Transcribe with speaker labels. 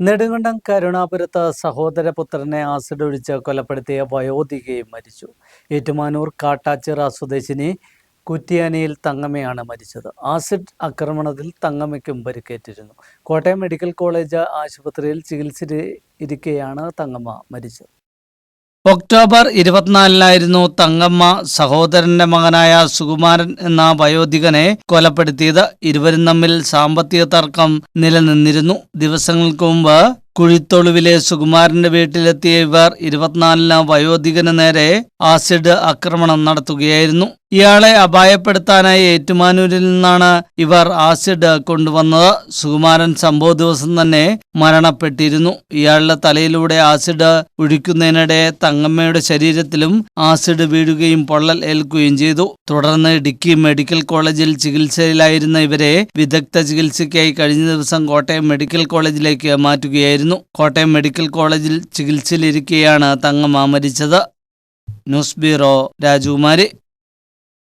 Speaker 1: Nedumkandam കരുണാപുരത്ത് സഹോദരപുത്രനെ acid ഒഴിച്ച് കൊലപ്പെടുത്തിയ വയോധികയും മരിച്ചു. ഏറ്റുമാനൂർ കാട്ടാച്ചിറ സ്വദേശിനി കുറ്റിയാനിയിൽ തങ്ങമ്മയാണ് മരിച്ചത്. ആസിഡ് ആക്രമണത്തിൽ തങ്ങമ്മയ്ക്കും പരിക്കേറ്റിരുന്നു. കോട്ടയം മെഡിക്കൽ കോളേജ് ആശുപത്രിയിൽ ചികിത്സയിലിരിക്കെയാണ് തങ്ങമ്മ മരിച്ചത്. ഒക്ടോബർ ഇരുപത്തിനാലിനായിരുന്നു തങ്കമ്മ സഹോദരന്റെ മകനായ സുകുമാരൻ എന്ന വയോധികനെ കൊലപ്പെടുത്തിയത്. ഇരുവരും തമ്മിൽ സാമ്പത്തിക തർക്കം നിലനിന്നിരുന്നു. ദിവസങ്ങൾക്ക് മുമ്പ് കുഴിത്തൊളുവിലെ സുകുമാരന്റെ വീട്ടിലെത്തിയ ഇവർ ഇരുപത്തിനാലിന് വയോധികന് നേരെ ആസിഡ് ആക്രമണം നടത്തുകയായിരുന്നു. ഇയാളെ അപായപ്പെടുത്താനായി ഏറ്റുമാനൂരിൽ നിന്നാണ് ഇവർ ആസിഡ് കൊണ്ടുവന്നത്. സുകുമാരൻ സംഭവ ദിവസം തന്നെ മരണപ്പെട്ടിരുന്നു. ഇയാളുടെ തലയിലൂടെ ആസിഡ് ഒഴിക്കുന്നതിനിടെ തങ്ങമ്മയുടെ ശരീരത്തിലും ആസിഡ് വീഴുകയും പൊള്ളൽ ഏൽക്കുകയും ചെയ്തു. തുടർന്ന് ഇടുക്കി മെഡിക്കൽ കോളേജിൽ ചികിത്സയിലായിരുന്ന ഇവരെ വിദഗ്ധ ചികിത്സയ്ക്കായി കഴിഞ്ഞ ദിവസം കോട്ടയം മെഡിക്കൽ കോളേജിലേക്ക് മാറ്റുകയായിരുന്നു. കോട്ടയം മെഡിക്കൽ കോളേജിൽ ചികിത്സയിലിരിക്കെയാണ് തങ്ങമ്മ മരിച്ചത്. ന്യൂസ് ബ്യൂറോ രാജകുമാരി.